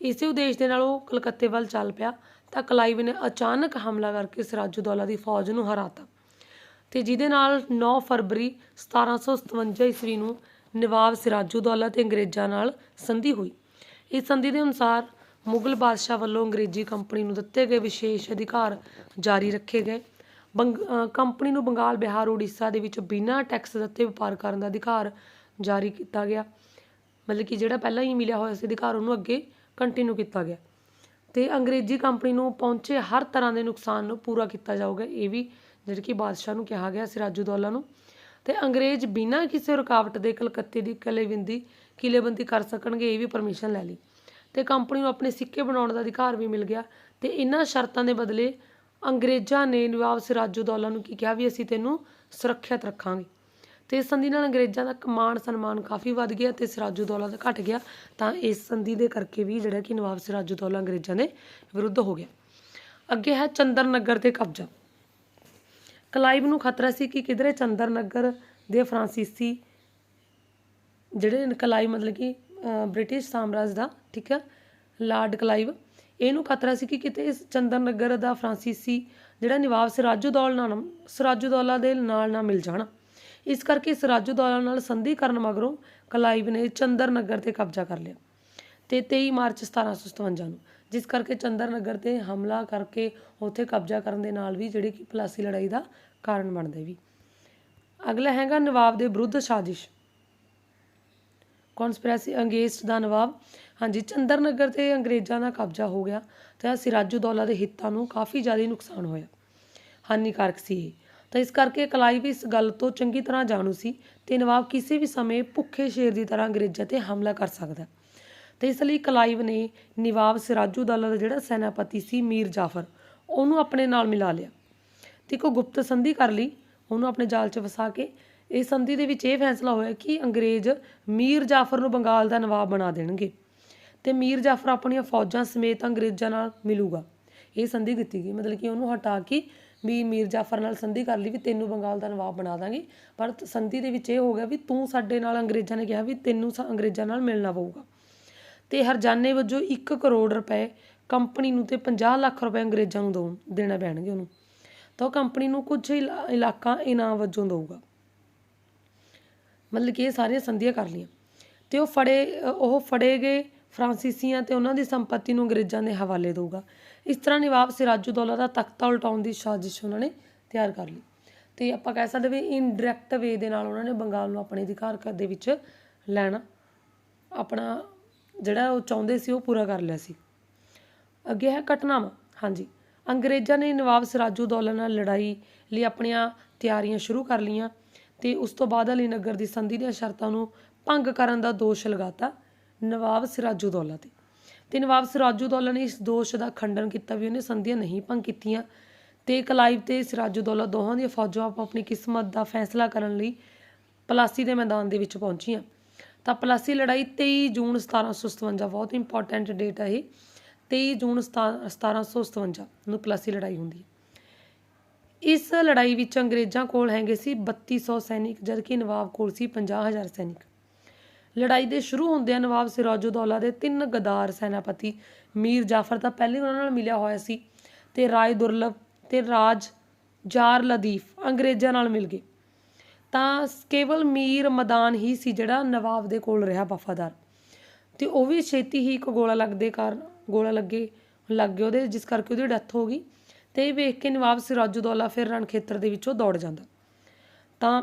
ਇਸੇ ਉਦੇਸ਼ ਦੇ ਨਾਲ ਉਹ ਕਲਕੱਤੇ ਵੱਲ ਚੱਲ ਪਿਆ ਤਾਂ ਕਲਾਈਵ ਨੇ ਅਚਾਨਕ ਹਮਲਾ ਕਰਕੇ ਸਿਰਾਜੂਦੌਲਾ ਦੀ ਫੌਜ ਨੂੰ ਹਰਾਤਾ ਤੇ ਜਿਹਦੇ ਨਾਲ 9 ਫਰਵਰੀ 1757 ਈਸਵੀ ਨੂੰ ਨਵਾਬ ਸਿਰਾਜੂਦੌਲਾ ਤੇ ਅੰਗਰੇਜ਼ਾਂ ਨਾਲ ਸੰਧੀ ਹੋਈ। ਇਸ ਸੰਧੀ ਦੇ ਅਨੁਸਾਰ ਮੁਗਲ ਬਾਦਸ਼ਾਹ ਵੱਲੋਂ ਅੰਗਰੇਜ਼ੀ ਕੰਪਨੀ ਨੂੰ ਦਿੱਤੇ ਗਏ ਵਿਸ਼ੇਸ਼ ਅਧਿਕਾਰ ਜਾਰੀ ਰੱਖੇ ਗਏ। ਬੰਗ ਕੰਪਨੀ ਨੂੰ ਬੰਗਾਲ, ਬਿਹਾਰ, ਉੜੀਸਾ ਦੇ ਵਿੱਚ ਬਿਨਾਂ ਟੈਕਸ ਦਿੱਤੇ ਵਪਾਰ ਕਰਨ ਦਾ ਅਧਿਕਾਰ ਜਾਰੀ ਕੀਤਾ ਗਿਆ। ਮਤਲਬ ਕਿ ਜਿਹੜਾ ਪਹਿਲਾਂ ਹੀ ਮਿਲਿਆ ਹੋਇਆ ਸੀ ਅਧਿਕਾਰ, ਉਹਨੂੰ ਅੱਗੇ ਕੰਟੀਨਿਊ ਕੀਤਾ ਗਿਆ। ਤੇ ਅੰਗਰੇਜ਼ੀ ਕੰਪਨੀ ਨੂੰ ਪਹੁੰਚੇ ਹਰ ਤਰ੍ਹਾਂ ਦੇ ਨੁਕਸਾਨ ਨੂੰ ਪੂਰਾ ਕੀਤਾ ਜਾਊਗਾ, ਇਹ ਵੀ ਜਿਹੜੀ ਕਿ ਬਾਦਸ਼ਾਹ ਨੂੰ ਕਿਹਾ ਗਿਆ ਸਿਰਾਜੂਦੌਲਾ ਨੂੰ। ਤੇ ਅੰਗਰੇਜ਼ ਬਿਨਾਂ ਕਿਸੇ ਰੁਕਾਵਟ ਦੇ ਕਲਕੱਤੇ ਦੀ ਕਿਲ੍ਹੇਬੰਦੀ ਕਿਲ੍ਹੇਬੰਦੀ ਕਰ ਸਕਣਗੇ, ਇਹ ਵੀ ਪਰਮਿਸ਼ਨ ਲੈ ਲਈ। ਤੇ ਕੰਪਨੀ ਨੂੰ ਆਪਣੇ ਸਿੱਕੇ ਬਣਾਉਣ ਦਾ ਅਧਿਕਾਰ ਵੀ ਮਿਲ ਗਿਆ। ਤੇ ਇਹਨਾਂ ਸ਼ਰਤਾਂ ਦੇ ਬਦਲੇ ਅੰਗਰੇਜ਼ਾਂ ਨੇ ਨਵਾਬ ਸਿਰਾਜੂਦੌਲਾ ਨੂੰ ਕੀ ਕਿਹਾ ਵੀ ਅਸੀਂ ਤੈਨੂੰ ਸੁਰੱਖਿਅਤ ਰੱਖਾਂਗੇ। ਤੇ ਇਸ ਸੰਧੀ ਨਾਲ ਅੰਗਰੇਜ਼ਾਂ ਦਾ ਮਾਣ ਸਨਮਾਨ ਕਾਫੀ ਵੱਧ ਗਿਆ ਤੇ ਸਿਰਾਜੂਦੌਲਾ ਦਾ ਘਟ ਗਿਆ। ਤਾਂ ਇਸ ਸੰਧੀ ਦੇ ਕਰਕੇ ਵੀ ਜਿਹੜਾ ਕਿ ਨਵਾਬ ਸਿਰਾਜੂਦੌਲਾ ਅੰਗਰੇਜ਼ਾਂ ਦੇ ਵਿਰੁੱਧ ਹੋ ਗਿਆ। ਅੱਗੇ ਹੈ ਚੰਦਰ ਨਗਰ ਤੇ ਕਬਜ਼ਾ। ਕਲਾਈਵ ਨੂੰ ਖਤਰਾ ਸੀ ਕਿ ਕਿਧਰੇ ਚੰਦਰ ਨਗਰ ਦੇ ਫਰਾਂਸੀਸੀ ਜਿਹੜੇ ਕਲਾਈਵ ਮਤਲਬ ਕਿ ਬ੍ਰਿਟਿਸ਼ ਸਾਮਰਾਜ ਦਾ, ਠੀਕ ਹੈ ਲਾਰਡ ਕਲਾਈਵ ਇਹਨੂੰ ਖਤਰਾ ਸੀ ਕਿ ਕਿਤੇ ਇਸ ਚੰਦਰ ਨਗਰ ਦਾ ਫਰਾਂਸੀਸੀ ਜਿਹੜਾ ਨਿਵਾਬ ਸਿਰਾਜੂਦੌਲਾ ਨਾਲ ਸਿਰਾਜੂਦੌਲਾ ਦੇ ਨਾਲ ਨਾ ਮਿਲ ਜਾਣ। ਇਸ ਕਰਕੇ ਸਿਰਾਜੂਦੌਲਾ ਨਾਲ ਸੰਧੀ ਕਰਨ ਮਗਰੋਂ ਕਲਾਈਵ ਨੇ ਚੰਦਰ ਨਗਰ ਤੇ ਕਬਜ਼ਾ ਕਰ ਲਿਆ ਤੇ 23 ਮਾਰਚ 1757 ਨੂੰ, ਜਿਸ ਕਰਕੇ ਚੰਦਰ ਨਗਰ ਤੇ ਹਮਲਾ ਕਰਕੇ ਉੱਥੇ ਕਬਜ਼ਾ ਕਰਨ ਦੇ ਨਾਲ ਵੀ ਜਿਹੜੀ ਕਿ ਪਲਾਸੀ ਲੜਾਈ ਦਾ ਕਾਰਨ ਬਣਦੇ ਵੀ। ਅਗਲਾ ਹੈਗਾ ਨਵਾਬ ਦੇ ਵਿਰੁੱਧ ਸਾਜ਼ਿਸ਼। Conspiracy against the nawab. ਹਾਂਜੀ ਚੰਦਰ ਨਗਰ ਤੇ ਅੰਗਰੇਜ਼ਾਂ ਦਾ ਕਬਜ਼ਾ ਹੋ ਗਿਆ ਤੇ ਸਿਰਾਜੂਦੌਲਾ ਦੇ ਹਿੱਤਾਂ ਨੂੰ ਕਾਫੀ ਜ਼ਿਆਦਾ ਨੁਕਸਾਨ ਹੋਇਆ। ਹਾਨੀਕਾਰਕ ਸੀ ਇਹ। ਤਾਂ ਇਸ ਕਰਕੇ ਕਲਾਈਵ ਇਸ ਗੱਲ ਤੋਂ ਚੰਗੀ ਤਰ੍ਹਾਂ ਜਾਣੂ ਸੀ ਤੇ ਨਵਾਬ ਕਿਸੇ ਵੀ ਸਮੇਂ ਭੁੱਖੇ ਸ਼ੇਰ ਦੀ ਤਰ੍ਹਾਂ ਅੰਗਰੇਜ਼ਾਂ ਤੇ ਹਮਲਾ ਕਰ ਸਕਦਾ ਤੇ ਇਸ ਲਈ ਕਲਾਈਵ ਨੇ ਨਵਾਬ ਸਿਰਾਜੂਦੌਲਾ ਦਾ ਜਿਹੜਾ ਸੈਨਾਪਤੀ ਸੀ ਮੀਰ ਜਾਫਰ, ਉਹਨੂੰ ਆਪਣੇ ਨਾਲ ਮਿਲਾ ਲਿਆ ਤੇ ਇੱਕ ਗੁਪਤ ਸੰਧੀ ਕਰ ਲਈ, ਉਹਨੂੰ ਆਪਣੇ ਜਾਲ 'ਚ ਫਸਾ ਕੇ। ਇਹ ਸੰਧੀ ਦੇ ਵਿੱਚ ਇਹ ਫੈਸਲਾ ਹੋਇਆ ਕਿ ਅੰਗਰੇਜ਼ ਮੀਰ ਜਾਫਰ ਨੂੰ ਬੰਗਾਲ ਦਾ ਨਵਾਬ ਬਣਾ ਦੇਣਗੇ ਤੇ ਮੀਰ ਜਾਫਰ ਆਪਣੀਆਂ ਫੌਜਾਂ ਸਮੇਤ ਅੰਗਰੇਜ਼ਾਂ ਨਾਲ ਮਿਲੂਗਾ। ਇਹ ਸੰਧੀ ਦਿੱਤੀ ਗਈ, ਮਤਲਬ ਕਿ ਉਹਨੂੰ ਹਟਾ ਕੇ ਵੀ ਮੀਰ ਜਾਫਰ ਨਾਲ ਸੰਧੀ ਕਰ ਲਈ ਵੀ ਤੈਨੂੰ ਬੰਗਾਲ ਦਾ ਨਵਾਬ ਬਣਾ ਦਾਂਗੇ। ਪਰ ਸੰਧੀ ਦੇ ਵਿੱਚ ਇਹ ਹੋ ਗਿਆ ਵੀ ਤੂੰ ਸਾਡੇ ਨਾਲ ਅੰਗਰੇਜ਼ਾਂ ਨੇ ਕਿਹਾ ਵੀ ਤੈਨੂੰ ਅੰਗਰੇਜ਼ਾਂ ਨਾਲ ਮਿਲਣਾ ਪਊਗਾ। ਤੇ ਹਰਜਾਨੇ ਵਜੋਂ 1 ਕਰੋੜ ਰੁਪਏ ਕੰਪਨੀ ਨੂੰ ਤੇ 50 ਲੱਖ ਰੁਪਏ ਅੰਗਰੇਜ਼ਾਂ ਨੂੰ ਦੋ ਦੇਣਾ ਪੈਣਗੇ ਉਹਨੂੰ। ਤਾਂ ਉਹ ਕੰਪਨੀ ਨੂੰ ਕੁਝ ਇਲਾਕਾ ਇਨਾਮ ਵਜੋਂ ਦਊਗਾ। ਮਤਲਬ ਕਿ ਇਹ ਸਾਰੀਆਂ ਸੰਧੀਆਂ ਕਰ ਲਈਆਂ। ਤੇ ਉਹ ਫੜੇ ਉਹ ਫੜੇ ਗਏ ਫਰਾਂਸੀਸੀਆਂ ਤੇ ਉਹਨਾਂ ਦੀ ਸੰਪਤੀ ਨੂੰ ਅੰਗਰੇਜ਼ਾਂ ਦੇ ਹਵਾਲੇ ਦਊਗਾ। ਇਸ ਤਰ੍ਹਾਂ ਨਵਾਬ ਸਿਰਾਜੂਦੌਲਾ ਦਾ ਤਖਤਾ ਉਲਟਾਉਣ ਦੀ ਸਾਜ਼ਿਸ਼ ਉਹਨਾਂ ਨੇ ਤਿਆਰ ਕਰ ਲਈ। ਤੇ ਆਪਾਂ ਕਹਿ ਸਕਦੇ ਵੀ ਇਨਡਾਇਰੈਕਟ ਵੇ ਦੇ ਨਾਲ ਉਹਨਾਂ ਨੇ ਬੰਗਾਲ ਨੂੰ ਆਪਣੇ ਅਧਿਕਾਰ ਕ- ਦੇ ਵਿੱਚ ਲੈਣਾ, ਆਪਣਾ ਜਿਹੜਾ ਉਹ ਚਾਹੁੰਦੇ ਸੀ ਉਹ ਪੂਰਾ ਕਰ ਲਿਆ ਸੀ। ਅੱਗੇ ਹੈ ਘਟਨਾਵਾਂ। ਹਾਂਜੀ, ਅੰਗਰੇਜ਼ਾਂ ਨੇ ਨਵਾਬ ਸਿਰਾਜੂਦੌਲਾ ਨਾਲ ਲੜਾਈ ਲਈ ਆਪਣੀਆਂ ਤਿਆਰੀਆਂ ਸ਼ੁਰੂ ਕਰ ਲਈਆਂ ਤੇ ਉਸ ਤੋਂ ਬਾਅਦ ਅਲੀ ਨਗਰ ਦੀ ਸੰਧੀ ਦੀਆਂ ਸ਼ਰਤਾਂ ਨੂੰ ਭੰਗ ਕਰਨ ਦਾ ਦੋਸ਼ ਲਗਾਤਾ ਨਵਾਬ ਸਿਰਾਜੂਦੌਲਾ ਤੇ। ਤੇ ਨਵਾਬ ਸਿਰਾਜੂਦੌਲਾ ਨੇ ਇਸ ਦੋਸ਼ ਦਾ ਖੰਡਨ ਕੀਤਾ ਵੀ ਉਹਨੇ ਸੰਧੀਆਂ ਨਹੀਂ ਭੰਗ ਕੀਤੀਆਂ। ਤੇ ਕਲਾਈਵ ਤੇ ਸਿਰਾਜੂਦੌਲਾ ਦੋਹਾਂ ਦੀਆਂ ਫੌਜਾਂ ਆਪ ਆਪਣੀ ਕਿਸਮਤ ਦਾ ਫੈਸਲਾ ਕਰਨ ਲਈ ਪਲਾਸੀ ਦੇ ਮੈਦਾਨ ਦੇ ਵਿੱਚ ਪਹੁੰਚੀਆਂ। ਤਾਂ ਪਲਾਸੀ ਲੜਾਈ 23 ਜੂਨ 1757 ਬਹੁਤ ਇੰਪੋਰਟੈਂਟ ਡੇਟ ਹੈ ਇਹ। 23 ਜੂਨ 1757 ਨੂੰ ਪਲਾਸੀ ਲੜਾਈ ਹੁੰਦੀ ਹੈ। ਇਸ ਲੜਾਈ ਵਿੱਚ ਅੰਗਰੇਜ਼ਾਂ ਕੋਲ ਹੈਗੇ ਸੀ 3200 ਸੈਨਿਕ, ਜਦਕਿ ਨਵਾਬ ਕੋਲ ਸੀ 50000 ਸੈਨਿਕ। ਲੜਾਈ ਦੇ ਸ਼ੁਰੂ ਹੁੰਦਿਆਂ ਨਵਾਬ ਸਿਰਾਜੂਦੌਲਾ ਦੇ ਤਿੰਨ ਗਦਾਰ ਸੈਨਾਪਤੀ ਮੀਰ ਜਾਫਰ ਤਾਂ ਪਹਿਲੇ ਉਹਨਾਂ ਨਾਲ ਮਿਲਿਆ ਹੋਇਆ ਸੀ ਤੇ ਰਾਏ ਦੁਰਲਭ ਤੇ ਰਾਜ ਜਾਰ ਲਦੀਫ ਅੰਗਰੇਜ਼ਾਂ ਨਾਲ ਮਿਲ ਗਏ। ਤਾਂ ਕੇਵਲ ਮੀਰ ਮਦਾਨ ਹੀ ਸੀ ਜਿਹੜਾ ਨਵਾਬ ਦੇ ਕੋਲ ਰਿਹਾ ਵਫਾਦਾਰ। ਤੇ ਉਹ ਵੀ ਛੇਤੀ ਹੀ ਇੱਕ ਗੋਲਾ ਲੱਗਦੇ ਕਾਰਨ ਗੋਲਾ ਲੱਗੇ, ਲੱਗ ਗਿਆ ਉਹਦੇ, ਜਿਸ ਕਰਕੇ ਉਹਦੀ ਡੈਥ ਹੋ ਗਈ ਤੇ ਇਹ ਵੇਖ ਕੇ ਨਵਾਬ ਸਿਰਾਜੂਦੌਲਾ ਫਿਰ ਰਣ ਖੇਤਰ ਦੇ ਵਿੱਚੋਂ ਦੌੜ ਜਾਂਦਾ। ਤਾਂ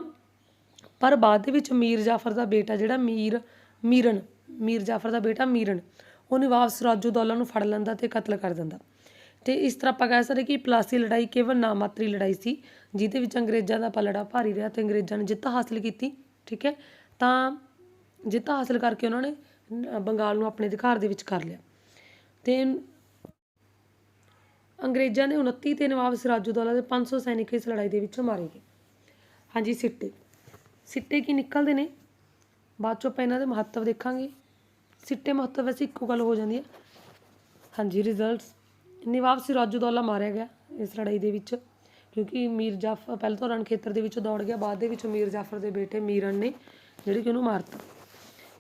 ਪਰ ਬਾਅਦ ਦੇ ਵਿੱਚ ਮੀਰ ਜਾਫਰ ਦਾ ਬੇਟਾ ਜਿਹੜਾ ਮੀਰ, ਮੀਰਨ, ਮੀਰ ਜਾਫਰ ਦਾ ਬੇਟਾ ਮੀਰਨ ਉਹ ਨਵਾਬ ਸਿਰਾਜੂਦੌਲਾ ਨੂੰ ਫੜ ਲੈਂਦਾ ਤੇ ਕਤਲ ਕਰ ਦਿੰਦਾ। ਤੇ ਇਸ ਤਰ੍ਹਾਂ ਆਪਾਂ ਕਹਿ ਸਕਦੇ ਕਿ ਪਲਾਸੀ ਲੜਾਈ ਕੇਵਲ ਨਾਮਾਤਰੀ ਲੜਾਈ ਸੀ, ਜਿਹਦੇ ਵਿੱਚ ਅੰਗਰੇਜ਼ਾਂ ਦਾ ਪਲੜਾ ਭਾਰੀ ਰਿਹਾ ਤੇ ਅੰਗਰੇਜ਼ਾਂ ਨੇ ਜਿੱਤ ਹਾਸਲ ਕੀਤੀ, ਠੀਕ ਹੈ? ਤਾਂ ਜਿੱਤ ਹਾਸਲ ਕਰਕੇ ਉਹਨਾਂ ਨੇ ਬੰਗਾਲ ਨੂੰ ਆਪਣੇ ਅਧਿਕਾਰ ਦੇ ਵਿੱਚ ਕਰ ਲਿਆ। ਤੇ ਅੰਗਰੇਜ਼ਾਂ ਨੇ 29 ਤੇ ਨਵਾਬ ਸਿਰਾਜੂਦੌਲਾ ਦੇ 500 ਸੈਨਿਕ ਇਸ ਲੜਾਈ ਦੇ ਵਿੱਚ ਮਾਰੇ ਗਏ। ਹਾਂਜੀ, ਸਿੱਟੇ। ਸਿੱਟੇ ਕੀ ਨਿਕਲਦੇ ਨੇ? ਬਾਅਦ ਚੋਂ ਆਪਾਂ ਇਹਨਾਂ ਦੇ ਮਹੱਤਵ ਦੇਖਾਂਗੇ। ਸਿੱਟੇ ਮਹੱਤਵ ਵੈਸੇ ਇੱਕੋ ਗੱਲ ਹੋ ਜਾਂਦੀ ਹੈ। ਹਾਂਜੀ ਰਿਜ਼ਲਟਸ ਨਵਾਬ ਸਿਰਾਜੂਦੌਲਾ ਮਾਰਿਆ ਗਿਆ ਇਸ ਲੜਾਈ ਦੇ ਵਿੱਚ। ਕਿਉਂਕਿ ਮੀਰ ਜਾਫਰ ਪਹਿਲਾਂ ਤਾਂ ਰਣ ਖੇਤਰ ਦੇ ਵਿੱਚ ਦੌੜ ਗਿਆ, ਬਾਅਦ ਦੇ ਵਿੱਚ ਮੀਰ ਜਾਫਰ ਦੇ ਬੇਟੇ ਮੀਰਨ ਨੇ ਜਿਹੜੇ ਕਿ ਉਹਨੂੰ ਮਾਰਤਾ।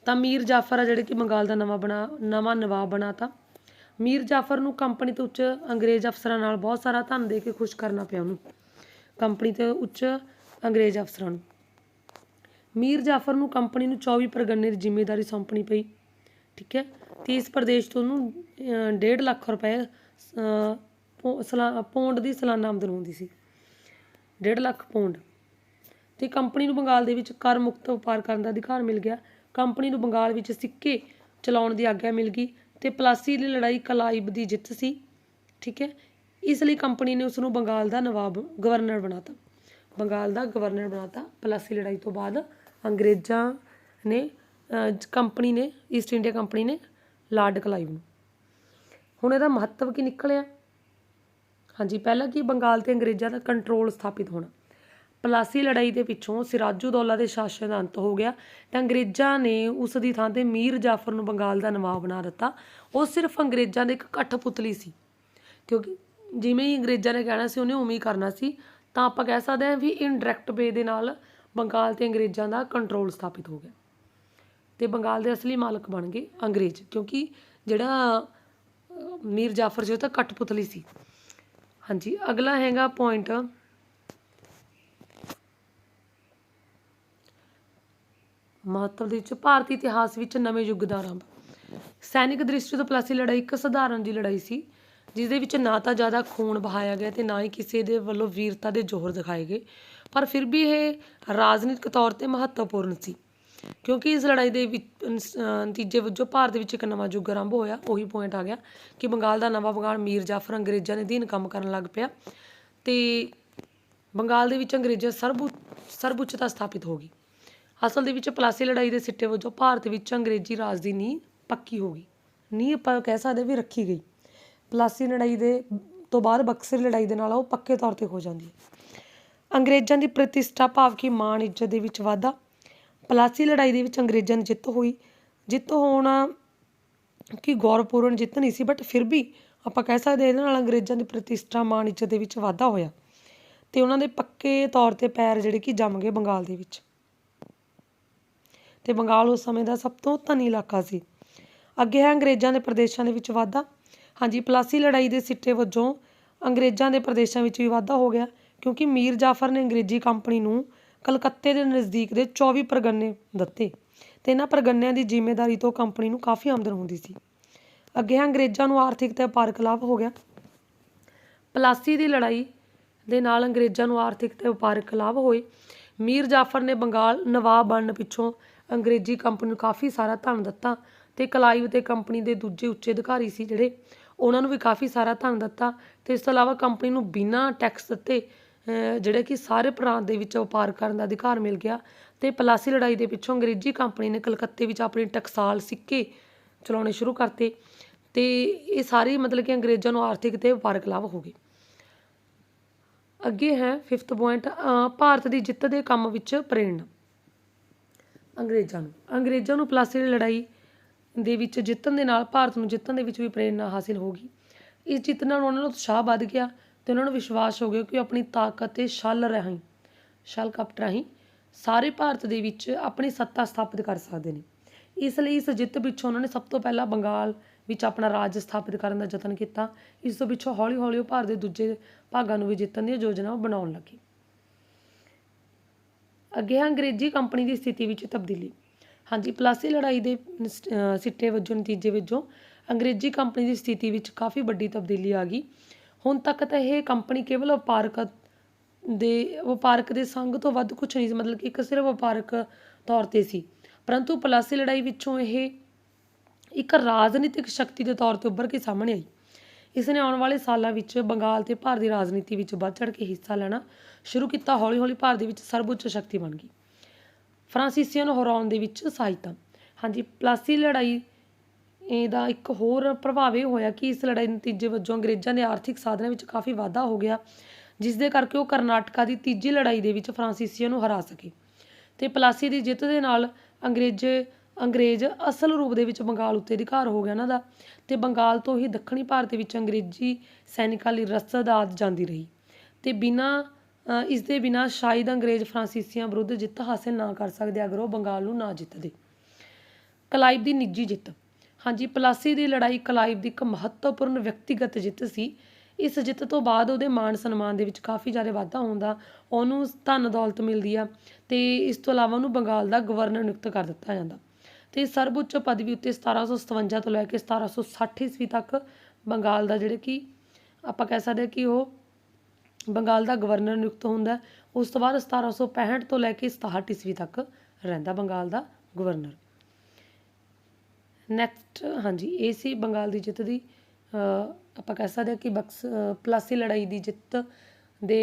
ਤਾਂ ਮੀਰ ਜਾਫਰ ਆ ਜਿਹੜੇ ਕਿ ਬੰਗਾਲ ਦਾ ਨਵਾਂ ਬਣਾ ਨਵਾਂ ਨਵਾਬ ਬਣਾਤਾ। ਮੀਰ ਜਾਫਰ ਨੂੰ ਕੰਪਨੀ ਤੋਂ ਉੱਚ ਅੰਗਰੇਜ਼ ਅਫਸਰਾਂ ਨਾਲ ਬਹੁਤ ਸਾਰਾ ਧਨ ਦੇ ਕੇ ਖੁਸ਼ ਕਰਨਾ ਪਿਆ ਉਹਨੂੰ। ਕੰਪਨੀ ਤੇ ਉੱਚ ਅੰਗਰੇਜ਼ ਅਫਸਰਾਂ ਨੂੰ। ਮੀਰ ਜਾਫਰ ਨੂੰ ਕੰਪਨੀ ਨੂੰ 24 ਪ੍ਰਗਣੇ ਦੀ ਜ਼ਿੰਮੇਵਾਰੀ ਸੌਂਪਣੀ ਪਈ, ਠੀਕ ਹੈ? ਤੇ ਇਸ ਪ੍ਰਦੇਸ਼ ਤੋਂ ਉਹਨੂੰ 1.5 ਲੱਖ ਰੁਪਏ ਪੌ- ਸਲਾ- ਪੌਂਡ ਦੀ ਸਾਲਾਨਾ ਆਮਦਨ ਹੁੰਦੀ ਸੀ। 1.5 ਲੱਖ ਪੌਂਡ। ਤੇ ਕੰਪਨੀ ਨੂੰ ਬੰਗਾਲ ਦੇ ਵਿੱਚ ਕਰ ਮੁਕਤ ਵਪਾਰ ਕਰਨ ਦਾ ਅਧਿਕਾਰ ਮਿਲ ਗਿਆ। ਕੰਪਨੀ ਨੂੰ ਬੰਗਾਲ ਵਿੱਚ ਸਿੱਕੇ ਚਲਾਉਣ ਦੀ ਆਗਿਆ ਮਿਲ ਗਈ ਤੇ ਪਲਾਸੀ ਦੀ ਲੜਾਈ ਕਲਾਈਬ ਦੀ ਜਿੱਤ ਸੀ, ਠੀਕ ਹੈ? ਇਸ ਲਈ ਕੰਪਨੀ ਨੇ ਉਸ ਨੂੰ ਬੰਗਾਲ ਦਾ ਨਵਾਬ ਗਵਰਨਰ ਬਣਾਤਾ। ਬੰਗਾਲ ਦਾ ਗਵਰਨਰ ਬਣਾਤਾ ਪਲਾਸੀ ਲੜਾਈ ਤੋਂ ਬਾਅਦ। ਅੰਗਰੇਜ਼ਾਂ ਨੇ ਕੰਪਨੀ ਨੇ ਈਸਟ ਇੰਡੀਆ ਕੰਪਨੀ ਨੇ ਲਾਰਡ ਕਲਾਈਵ ਨੂੰ। ਹੁਣ ਇਹਦਾ ਮਹੱਤਵ ਕੀ ਨਿਕਲਿਆ? ਹਾਂਜੀ, ਪਹਿਲਾਂ ਕੀ ਬੰਗਾਲ ਤੇ ਅੰਗਰੇਜ਼ਾਂ ਦਾ ਕੰਟਰੋਲ ਸਥਾਪਿਤ ਹੋਣਾ? ਪਲਾਸੀ ਲੜਾਈ ਦੇ ਪਿੱਛੋਂ ਸਿਰਾਜੂਦੌਲਾ ਦੇ ਸ਼ਾਸਨ ਦਾ ਅੰਤ ਹੋ ਗਿਆ ਤੇ ਅੰਗਰੇਜ਼ਾਂ ਨੇ ਉਸ ਦੀ ਥਾਂ ਤੇ ਮੀਰ ਜਾਫਰ ਨੂੰ ਬੰਗਾਲ ਦਾ ਨਵਾਬ ਬਣਾ ਦਿੱਤਾ। ਉਹ ਸਿਰਫ ਅੰਗਰੇਜ਼ਾਂ ਦੇ ਇੱਕ ਕਠਪੁਤਲੀ ਸੀ, ਕਿਉਂਕਿ ਜਿਵੇਂ ਹੀ ਅੰਗਰੇਜ਼ਾਂ ਨੇ ਕਹਿਣਾ ਸੀ, ਉਹਨੇ ਉਵੇਂ ਹੀ ਕਰਨਾ ਸੀ। ਤਾਂ ਆਪਾਂ ਕਹਿ ਸਕਦੇ ਹਾਂ ਵੀ ਇਨਡਾਇਰੈਕਟ ਵੇ ਦੇ ਨਾਲ ਬੰਗਾਲ ਤੇ ਅੰਗਰੇਜ਼ਾਂ ਦਾ ਕੰਟਰੋਲ ਸਥਾਪਿਤ ਹੋ ਗਿਆ। ਤੇ ਬੰਗਾਲ ਦੇ ਅਸਲੀ ਮਾਲਕ ਬਣ ਗਏ ਅੰਗਰੇਜ਼, ਕਿਉਂਕਿ ਜਿਹੜਾ ਮੀਰ ਜਾਫਰ ਸੀ ਉਹ ਤਾਂ ਕਠਪੁਤਲੀ ਸੀ। ਹਾਂਜੀ, ਅਗਲਾ ਹੈਗਾ ਪੁਆਇੰਟ ਮਹੱਤਵ ਦੇ ਵਿੱਚ, ਭਾਰਤੀ ਇਤਿਹਾਸ ਵਿੱਚ ਨਵੇਂ ਯੁੱਗ ਦਾ ਆਰੰਭ। ਸੈਨਿਕ ਦ੍ਰਿਸ਼ਟੀ ਤੋਂ ਪਲਾਸੀ ਲੜਾਈ ਇੱਕ ਸਧਾਰਨ ਜੀ ਲੜਾਈ ਸੀ ਜਿਸ ਦੇ ਵਿੱਚ ਨਾ ਤਾਂ ਜ਼ਿਆਦਾ ਖੂਨ ਬਹਾਇਆ ਗਿਆ ਤੇ ਨਾ ਹੀ ਕਿਸੇ ਦੇ ਵੱਲੋਂ ਵੀਰਤਾ ਦੇ ਜੋਹਰ ਦਿਖਾਏ ਗਏ। ਪਰ ਫਿਰ ਵੀ ਇਹ ਰਾਜਨੀਤਿਕ ਤੌਰ ਤੇ ਮਹੱਤਵਪੂਰਨ ਸੀ। ਕਿਉਂਕਿ ਇਸ ਲੜਾਈ ਦੇ ਵਿੱਚ ਨਤੀਜੇ ਵਜੋਂ ਭਾਰਤ ਵਿੱਚ ਇੱਕ ਨਵਾਂ ਯੁੱਗ ਆਰੰਭ ਹੋਇਆ, ਉਹੀ ਪੁਆਇੰਟ ਆ ਗਿਆ ਕਿ ਬੰਗਾਲ ਦਾ ਨਵਾਂ ਬੰਗਾਲ ਮੀਰ ਜਾਫਰ ਅੰਗਰੇਜ਼ਾਂ ਦੇ ਅਧੀਨ ਕੰਮ ਕਰਨ ਲੱਗ ਪਿਆ ਤੇ ਬੰਗਾਲ ਦੇ ਵਿੱਚ ਅੰਗਰੇਜ਼ਾਂ ਸਰਬਉ ਸਰਬਉੱਚਤਾ ਸਥਾਪਿਤ ਹੋ ਗਈ। ਅਸਲ ਦੇ ਵਿੱਚ ਪਲਾਸੀ ਲੜਾਈ ਦੇ ਸਿੱਟੇ ਵਜੋਂ ਭਾਰਤ ਵਿੱਚ ਅੰਗਰੇਜ਼ੀ ਰਾਜ ਦੀ ਨੀਂਹ ਪੱਕੀ ਹੋ ਗਈ। ਨੀਂਹ ਆਪਾਂ ਕਹਿ ਸਕਦੇ ਵੀ ਰੱਖੀ ਗਈ। ਪਲਾਸੀ ਲੜਾਈ ਦੇ, ਤੋਂ ਬਾਅਦ ਬਕਸਰ ਲੜਾਈ ਦੇ ਨਾਲ ਉਹ ਪੱਕੇ ਤੌਰ ਤੇ ਹੋ ਜਾਂਦੀ ਹੈ। ਅੰਗਰੇਜ਼ਾਂ ਦੀ ਪ੍ਰਤਿਸ਼ਠਾ ਭਾਵ ਕਿ ਮਾਣ, ਇੱਜ਼ਤ ਦੇ ਵਿੱਚ ਵਾਧਾ। ਪਲਾਸੀ ਲੜਾਈ ਦੇ ਵਿੱਚ ਅੰਗਰੇਜ਼ਾਂ ਦੀ ਜਿੱਤ ਹੋਈ। ਜਿੱਤ ਹੋਣਾ ਕਿ ਗੌਰਵਪੂਰਨ ਜਿੱਤ ਨਹੀਂ ਸੀ ਬਟ ਫਿਰ ਵੀ ਆਪਾਂ ਕਹਿ ਸਕਦੇ ਹਾਂ ਇਹਦੇ ਨਾਲ ਅੰਗਰੇਜ਼ਾਂ ਦੀ ਪ੍ਰਤਿਸ਼ਠਾ, ਮਾਣ, ਇੱਜ਼ਤ ਦੇ ਵਿੱਚ ਵਾਧਾ ਹੋਇਆ। ਤੇ ਉਹਨਾਂ ਦੇ ਪੱਕੇ ਤੌਰ ਤੇ ਪੈਰ ਜਿਹੜੇ ਕਿ ਜੰਮ ਗਏ ਬੰਗਾਲ ਦੇ ਵਿੱਚ। ਤੇ ਬੰਗਾਲ ਉਸ ਸਮੇਂ ਦਾ ਸਭ ਤੋਂ ਧਨੀ ਇਲਾਕਾ ਸੀ। ਅੱਗੇ ਹੈ ਅੰਗਰੇਜ਼ਾਂ ਦੇ ਪ੍ਰਦੇਸ਼ਾਂ ਦੇ ਵਿੱਚ ਵਾਧਾ। ਹਾਂਜੀ, ਪਲਾਸੀ ਲੜਾਈ ਦੇ ਸਿੱਟੇ ਵਜੋਂ ਅੰਗਰੇਜ਼ਾਂ ਦੇ ਪ੍ਰਦੇਸ਼ਾਂ ਵਿੱਚ ਵੀ ਵਾਧਾ ਹੋ ਗਿਆ। ਕਿਉਂਕਿ ਮੀਰ ਜਾਫਰ ਨੇ ਅੰਗਰੇਜ਼ੀ ਕੰਪਨੀ ਨੂੰ ਕਲਕੱਤੇ ਦੇ ਨਜ਼ਦੀਕ ਦੇ 24 ਪ੍ਰਗਣੇ ਦਿੱਤੇ ਤੇ ਇਹਨਾਂ ਪ੍ਰਗਣਿਆਂ ਦੀ ਜ਼ਿੰਮੇਵਾਰੀ ਤੋਂ ਕੰਪਨੀ ਨੂੰ ਕਾਫੀ ਆਮਦਨ ਹੁੰਦੀ ਸੀ। ਅੱਗੇ ਅੰਗਰੇਜ਼ਾਂ ਨੂੰ ਆਰਥਿਕ ਤੇ ਵਪਾਰਕ ਲਾਭ ਹੋ ਗਿਆ। ਪਲਾਸੀ ਦੀ ਲੜਾਈ ਦੇ ਨਾਲ ਅੰਗਰੇਜ਼ਾਂ ਨੂੰ ਆਰਥਿਕ ਤੇ ਵਪਾਰਕ ਲਾਭ ਹੋਏ। ਮੀਰ ਜਾਫਰ ਨੇ ਬੰਗਾਲ ਨਵਾਬ ਬਣਨ ਪਿੱਛੋਂ ਅੰਗਰੇਜ਼ੀ ਕੰਪਨੀ ਨੂੰ ਕਾਫੀ ਸਾਰਾ ਧਨ ਦਿੱਤਾ ਤੇ ਕਲਾਈਵ ਤੇ ਕੰਪਨੀ ਦੇ ਦੂਜੇ ਉੱਚੇ ਅਧਿਕਾਰੀ ਸੀ ਜਿਹੜੇ। ਉਹਨਾਂ ਨੂੰ ਵੀ ਕਾਫੀ ਸਾਰਾ ਧਨ ਦਿੱਤਾ ਤੇ ਇਸ ਤੋਂ ਇਲਾਵਾ ਕੰਪਨੀ ਨੂੰ ਬਿਨਾਂ ਟੈਕਸ ਦਿੱਤੇ ਜਿਹੜਾ ਕਿ ਸਾਰੇ ਪ੍ਰਾਂਤ ਦੇ ਵਿੱਚ ਵਪਾਰ ਕਰਨ ਦਾ ਅਧਿਕਾਰ ਮਿਲ ਗਿਆ ਤੇ ਪਲਾਸੀ ਲੜਾਈ ਦੇ ਪਿੱਛੋਂ ਅੰਗਰੇਜ਼ੀ ਕੰਪਨੀ ਨੇ ਕਲਕੱਤੇ ਵਿੱਚ ਆਪਣੀ ਟਕਸਾਲ ਸਿੱਕੇ ਚਲਾਉਣੇ ਸ਼ੁਰੂ ਕਰਤੇ ਤੇ ਇਹ ਸਾਰੇ ਮਤਲਬ ਕਿ ਅੰਗਰੇਜ਼ਾਂ ਨੂੰ ਆਰਥਿਕ ਤੇ ਵਪਾਰਕ ਲਾਭ ਹੋ ਗਏ। ਅੱਗੇ ਹੈ ਫਿਫਥ ਪੁਆਇੰਟ ਭਾਰਤ ਦੀ ਜਿੱਤ ਦੇ ਕੰਮ ਵਿੱਚ ਪ੍ਰੇਰਣਾ। ਅੰਗਰੇਜ਼ਾਂ ਨੂੰ ਅੰਗਰੇਜ਼ਾਂ ਨੂੰ ਪਲਾਸੀ ਦੀ ਲੜਾਈ ਦੇ ਵਿੱਚ ਜਿੱਤਣ ਦੇ ਨਾਲ ਭਾਰਤ ਨੂੰ ਜਿੱਤਣ ਦੇ ਵਿੱਚ ਵੀ ਪ੍ਰੇਰਣਾ ਹਾਸਿਲ ਹੋ ਗਈ। ਇਸ ਜਿੱਤ ਨਾਲ ਉਹਨਾਂ ਨੂੰ ਉਤਸ਼ਾਹ ਵੱਧ ਗਿਆ। ਤੇ ਉਹਨਾਂ ਨੂੰ ਵਿਸ਼ਵਾਸ ਹੋ ਗਿਆ ਕਿ ਉਹ ਆਪਣੀ ਤਾਕਤ ਤੇ ਛਲ ਰਾਹੀਂ, ਛਲ ਕਪਟ ਰਾਹੀਂ ਸਾਰੇ ਭਾਰਤ ਦੇ ਵਿੱਚ ਆਪਣੀ ਸੱਤਾ ਸਥਾਪਿਤ ਕਰ ਸਕਦੇ ਨੇ। ਇਸ ਲਈ ਇਸ ਜਿੱਤ ਪਿੱਛੋਂ ਉਹਨਾਂ ਨੇ ਸਭ ਤੋਂ ਪਹਿਲਾਂ ਬੰਗਾਲ ਵਿੱਚ ਆਪਣਾ ਰਾਜ ਸਥਾਪਿਤ ਕਰਨ ਦਾ ਯਤਨ ਕੀਤਾ। ਇਸ ਤੋਂ ਪਿੱਛੋਂ ਹੌਲੀ ਹੌਲੀ ਉਹ ਭਾਰਤ ਦੇ ਦੂਜੇ ਭਾਗਾਂ ਨੂੰ ਵੀ ਜਿੱਤਣ ਦੀ ਯੋਜਨਾ ਬਣਾਉਣ ਲੱਗੇ। ਅੱਗੇ ਹੈ ਅੰਗਰੇਜ਼ੀ ਕੰਪਨੀ ਦੀ ਸਥਿਤੀ ਵਿੱਚ ਤਬਦੀਲੀ। ਹਾਂਜੀ, ਪਲਾਸੀ ਲੜਾਈ ਦੇ ਸਿੱਟੇ ਵਜੋਂ, ਨਤੀਜੇ ਵਜੋਂ ਅੰਗਰੇਜ਼ੀ ਕੰਪਨੀ ਦੀ ਸਥਿਤੀ ਵਿੱਚ ਕਾਫੀ ਵੱਡੀ ਤਬਦੀਲੀ ਆ ਗਈ। ਹੁਣ ਤੱਕ ਤਾਂ ਇਹ ਕੰਪਨੀ ਕੇਵਲ ਵਪਾਰਕ ਦੇ ਵਪਾਰਕ ਦੇ ਸੰਗ ਤੋਂ ਵੱਧ ਕੁਝ ਨਹੀਂ ਸੀ, ਮਤਲਬ ਕਿ ਇੱਕ ਸਿਰਫ ਵਪਾਰਕ ਤੌਰ ਤੇ ਸੀ। ਪਰੰਤੂ ਪਲਾਸੀ ਲੜਾਈ ਵਿੱਚੋਂ ਇਹ ਇੱਕ ਰਾਜਨੀਤਿਕ ਸ਼ਕਤੀ ਦੇ ਤੌਰ ਤੇ ਉੱਭਰ ਕੇ ਸਾਹਮਣੇ ਆਈ। ਇਸ ਨੇ ਆਉਣ ਵਾਲੇ ਸਾਲਾਂ ਵਿੱਚ ਬੰਗਾਲ ਤੇ ਭਾਰਤ ਦੀ ਰਾਜਨੀਤੀ ਵਿੱਚ ਵੱਧ ਚੜ੍ਹ ਕੇ ਹਿੱਸਾ ਲੈਣਾ ਸ਼ੁਰੂ ਕੀਤਾ ਹੌਲੀ ਹੌਲੀ ਭਾਰਤ ਦੇ ਵਿੱਚ ਸਰਵਉੱਚ ਸ਼ਕਤੀ ਬਣ ਗਈ। ਫਰਾਂਸੀਸੀਆਂ ਨੂੰ ਹਰਾਉਣ ਦੇ ਵਿੱਚ ਸਹਾਇਤਾ। ਹਾਂਜੀ, ਪਲਾਸੀ ਲੜਾਈ ਇਹਦਾ ਇੱਕ ਹੋਰ ਪ੍ਰਭਾਵ ਇਹ ਹੋਇਆ ਕਿ ਇਸ ਲੜਾਈ ਦੇ ਨਤੀਜੇ ਵਜੋਂ ਅੰਗਰੇਜ਼ਾਂ ਦੇ ਆਰਥਿਕ ਸਾਧਨਾਂ ਵਿੱਚ ਕਾਫੀ ਵਾਧਾ ਹੋ ਗਿਆ ਜਿਸ ਦੇ ਕਰਕੇ ਉਹ ਕਰਨਾਟਕਾ ਦੀ ਤੀਜੀ ਲੜਾਈ ਦੇ ਵਿੱਚ ਫਰਾਂਸੀਸੀਆਂ ਨੂੰ ਹਰਾ ਸਕੇ। ਤੇ ਪਲਾਸੀ ਦੀ ਜਿੱਤ ਦੇ ਨਾਲ ਅੰਗਰੇਜ਼ ਅੰਗਰੇਜ਼ ਅਸਲ ਰੂਪ ਦੇ ਵਿੱਚ ਬੰਗਾਲ ਉੱਤੇ ਅਧਿਕਾਰ ਹੋ ਗਿਆ ਉਹਨਾਂ ਦਾ ਤੇ ਬੰਗਾਲ ਤੋਂ ਹੀ ਦੱਖਣੀ ਭਾਰਤ ਵਿੱਚ ਅੰਗਰੇਜ਼ੀ ਸੈਨਿਕਾਂ ਲਈ ਰਸਦ ਆਦ ਜਾਂਦੀ ਰਹੀ। ਤੇ ਬਿਨਾਂ ਇਸ ਦੇ ਬਿਨਾਂ ਸ਼ਾਇਦ ਅੰਗਰੇਜ਼ ਫਰਾਂਸੀਸੀਆਂ ਵਿਰੁੱਧ ਜਿੱਤ ਹਾਸਲ ਨਾ ਕਰ ਸਕਦੇ ਅਗਰ ਉਹ ਬੰਗਾਲ ਨੂੰ ਨਾ ਜਿੱਤਦੇ। ਕਲਾਈਵ ਦੀ ਨਿੱਜੀ ਜਿੱਤ। ਹਾਂਜੀ, ਪਲਾਸੀ ਦੀ ਲੜਾਈ ਕਲਾਈਵ ਦੀ ਇੱਕ ਮਹੱਤਵਪੂਰਨ ਵਿਅਕਤੀਗਤ ਜਿੱਤ ਸੀ। ਇਸ ਜਿੱਤ ਤੋਂ ਬਾਅਦ ਉਹਦੇ ਮਾਣ ਸਨਮਾਨ ਦੇ ਵਿੱਚ ਕਾਫੀ ਜ਼ਿਆਦਾ ਵਾਧਾ ਹੁੰਦਾ, ਉਹਨੂੰ ਧਨ ਦੌਲਤ ਮਿਲਦੀ ਆ ਤੇ ਇਸ ਤੋਂ ਇਲਾਵਾ ਉਹਨੂੰ ਬੰਗਾਲ ਦਾ ਗਵਰਨਰ ਨਿਯੁਕਤ ਕਰ ਦਿੱਤਾ ਜਾਂਦਾ। ਤੇ ਸਰਵਉੱਚ ਪਦਵੀ ਉੱਤੇ 1757 ਤੋਂ ਲੈ ਕੇ 1760 ਈਸਵੀ ਤੱਕ ਬੰਗਾਲ ਦਾ ਜਿਹੜੇ ਕਿ ਆਪਾਂ ਕਹਿ ਸਕਦੇ ਹਾਂ ਕਿ ਉਹ ਬੰਗਾਲ ਦਾ ਗਵਰਨਰ ਨਿਯੁਕਤ ਹੁੰਦਾ, ਉਸ ਤੋਂ ਬਾਅਦ 1765 ਤੋਂ ਲੈ ਕੇ 67 ਈਸਵੀ ਤੱਕ ਰਹਿੰਦਾ ਬੰਗਾਲ ਦਾ ਗਵਰਨਰ। ਨੈਕਸਟ ਹਾਂਜੀ ਇਹ ਸੀ ਬੰਗਾਲ ਦੀ ਜਿੱਤ ਦੀ ਆਪਾਂ ਕਹਿ ਸਕਦੇ ਹਾਂ ਕਿ ਬਕਸ ਪਲਾਸੀ ਲੜਾਈ ਦੀ ਜਿੱਤ ਦੇ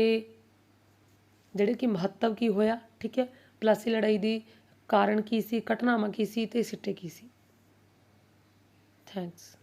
ਜਿਹੜੇ ਕਿ ਮਹੱਤਵ ਕੀ ਹੋਇਆ, ਠੀਕ ਹੈ? ਪਲਾਸੀ ਲੜਾਈ ਦੀ ਕਾਰਨ ਕੀ ਸੀ, ਘਟਨਾਵਾਂ ਕੀ ਸੀ ਤੇ ਸਿੱਟੇ ਕੀ ਸੀ? ਥੈਂਕਸ